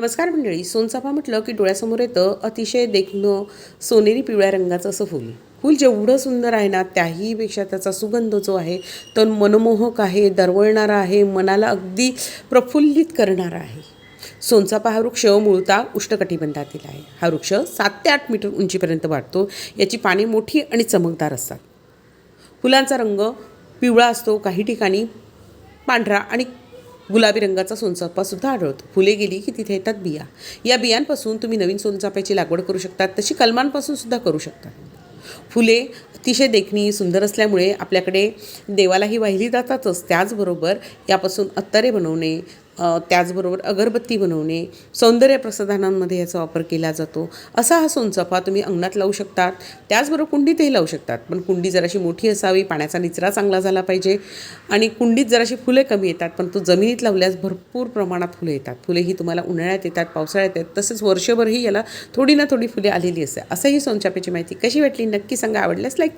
नमस्कार मंडळी सोनचाफा म्हटलं की डोळ्यासमोर येतं अतिशय देखणं सोनेरी पिवळ्या रंगाचं असं फूल. फूल जेवढं सुंदर आहे ना त्याहीपेक्षा त्याचा सुगंध जो आहे तो मनमोहक आहे दरवळणारा आहे मनाला अगदी प्रफुल्लित करणारा आहे. सोनचाफा हा वृक्ष मूळता उष्णकटिबंधातील आहे. हा वृक्ष सात ते आठ मीटर उंचीपर्यंत वाढतो याची पाने मोठी आणि चमकदार असतात. फुलांचा रंग पिवळा असतो काही ठिकाणी पांढरा आणि गुलाबी रंगाचा सोनचाफासुद्धा आढळतो. फुले गेली की तिथे येतात बिया. या बियांपासून तुम्ही नवीन सोनचाफ्याची लागवड करू शकतात तशी कलमांपासून सुद्धा करू शकतात. फुले अतिशय देखणी सुंदर असल्यामुळे आपल्याकडे देवालाही वाहिली जातातच. त्याचबरोबर यापासून अत्तरे बनवणे त्याचबरोबर अगरबत्ती बनवणे सौंदर्य प्रसाधनांमध्ये याचा वापर केला जातो. असा हा सोनचाफा तुम्ही अंगणात लावू शकतात. त्याचबरोबर कुंडीतही लावू शकतात. पण कुंडी जराशी मोठी असावी पाण्याचा निचरा चांगला झाला पाहिजे आणि कुंडीत जराशी फुले कमी येतात पण तो जमिनीत लावल्यास भरपूर प्रमाणात फुले येतात. फुले ही तुम्हाला उन्हाळ्यात येतात पावसाळ्यात येतात तसेच वर्षभरही याला थोडी ना थोडी फुले आलेली असते असंही सोनचाफ्याची माहिती कशी वाटली? नक्की सांगा. आवडल्यास लाईक